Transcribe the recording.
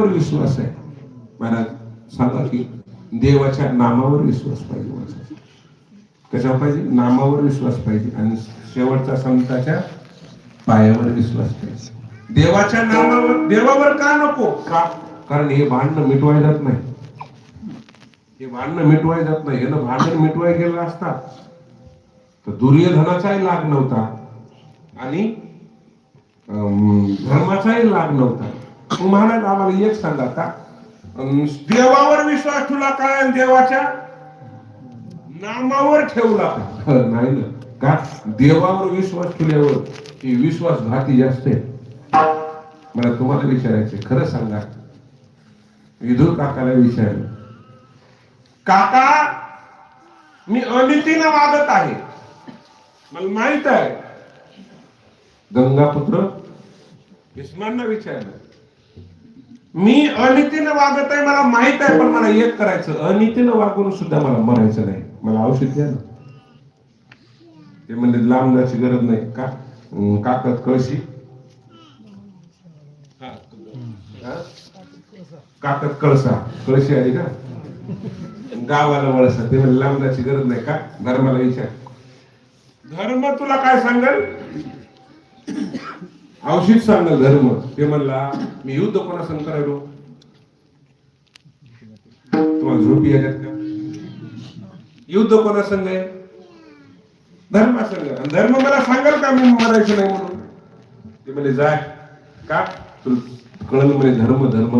विश्वास आहे. महाराज सांगा की देवाच्या नामावर विश्वास पाहिजे माणसाचा कशावर पाहिजे? नामावर विश्वास पाहिजे आणि शेवटचा संताच्या पायावर विश्वास पाहिजे. देवाच्या नामावर देवावर का नको? का? कारण हे भांडण मिटवाय जात नाही. हे भांडणं मिटवाय जात नाही. यानं भांडण मिटवाय गेलं असता तर दुर्योधनाचाही लाग नव्हता. आणि अं, धर्माचाही लाग नव्हता. महाराज आम्हाला एक सांगा का देवावर विश्वास ठेवला काय देवाच्या नामावर ठेवला? का? नाही ना. का? देवावर विश्वास ठेवल्यावर ही विश्वासघाती जास्त आहे. मला तुम्हाला विचारायचे खरं सांगा. विधू काकाला विचारलं. काका मी अनितीनं वागत आहे. मला माहीत आहे. गंगापुत्र? भीष्मांना विचारलं. मी अनितीनं वागत आहे मला माहीत आहे पण मला एक करायचं. अनितीनं वागून सुद्धा मला मरायचं नाही. मला औषध द्या ना. ते म्हणजे लांब जायची गरज नाही. का? काकत कळशी. काकत कळसा. कळशी आली का? गावाला वळसा. ते म्हणजे लांब जायची गरज नाही का? धर्माला विचार. धर्म तुला काय सांगेल? औषध सांगल धर्म. ते म्हणला मी युद्ध कोणा संग करायलो? तुम्हाला झोप येतात का? युद्ध कोणा संघ आहे? धर्मा संग धर्म मला सांगाल का? मी मरायचं नाही म्हणून. ते म्हणजे जाय का? तुला कळलं म्हणजे धर्म धर्म